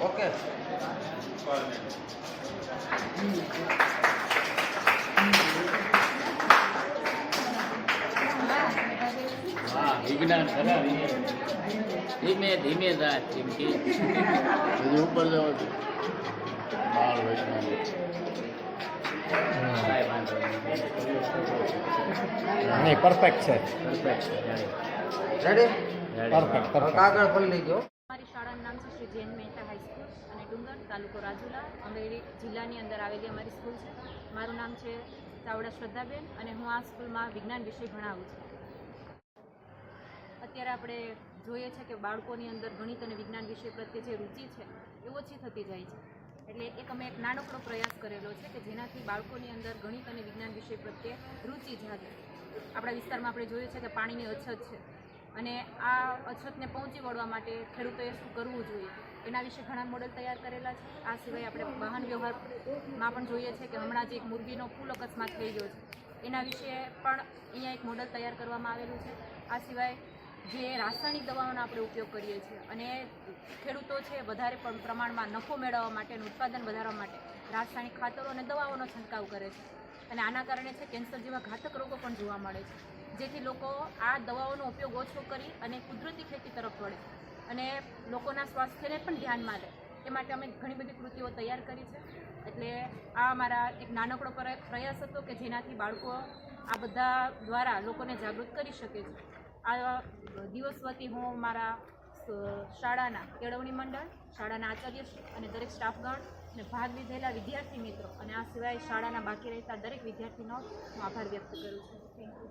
Okay વિજ્ઞાન કરાવીએ ધીમે ધીમે રાત ચીમકી હજી ઉપર જવો છો? બાળ વૈષ્ણવ. કાંઈ વાંધો નહીં. નહીં પરફેક્ટ છે. રેડી પરફેક્ટ હવે કાગળ ખોલી લેજો. અમારી શાળાનું નામ છે શ્રી જૈન મહેતા હાઈસ્કૂલ અને ડુંગર તાલુકો રાજુલા. અમરેલી જિલ્લાની અંદર આવેલી અમારી સ્કૂલ છે. મારું નામ છે ચાવડા શ્રદ્ધાબેન અને હું આ સ્કૂલમાં વિજ્ઞાન વિષય ભણાવું છું. અત્યારે આપણે જોઈએ છે કે બાળકોની અંદર ગણિત અને વિજ્ઞાન વિષય પ્રત્યે જે રુચિ છે એ ઓછી થતી જાય છે. એટલે એક અમે એક નાનકડો પ્રયાસ કરેલો છે કે જેનાથી બાળકોની અંદર ગણિત અને વિજ્ઞાન વિષય પ્રત્યે રુચિ જાગે. આપણા વિસ્તારમાં આપણે જોયું છે કે પાણીની અછત છે. અને આ અછતને પહોંચી વળવા માટે ખેડૂતોએ શું કરવું જોઈએ? એના વિશે ઘણા મોડલ તૈયાર કરેલા છે. આ સિવાય આપણે વાહન વ્યવહારમાં પણ જોઈએ છે કે હમણાં જે એક મુરગીનો ફૂલ અકસ્માત થઈ ગયો છે. એના વિશે પણ અહીંયા એક મોડલ તૈયાર કરવામાં આવેલું છે. આ સિવાય જે રાસાયણિક દવાઓનો આપણે ઉપયોગ કરીએ છીએ અને ખેડૂતો છે વધારે પ્રમાણમાં નફો મેળવવા માટે ઉત્પાદન વધારવા માટે રાસાયણિક ખાતરો અને દવાઓનો છંટકાવ કરે છે. અને આના કારણે છે કેન્સર જેવા ઘાતક રોગો પણ જોવા મળે છે. જેથી લોકો આ દવાઓનો ઉપયોગ ઓછો કરી અને કુદરતી ખેતી તરફ વળે. અને લોકોના સ્વાસ્થ્યને પણ ધ્યાનમાં લે. એ માટે અમે ઘણી બધી કૃતિઓ તૈયાર કરી છે. એટલે આ અમારા એક નાનકડો પ્રય- પ્રયાસ હતો કે જેનાથી બાળકો આ બધા દ્વારા લોકોને જાગૃત કરી શકે છે. આ દિવસ વતી હું મારા શાળાના કેળવણી મંડળ, શાળાના આચાર્ય અને દરેક સ્ટાફગણ અને ભાગ લીધેલા વિદ્યાર્થી મિત્રો. અને આ સિવાય શાળાના બાકી રહેતા દરેક વિદ્યાર્થીનો હું આભાર વ્યક્ત કરું છું. Thank you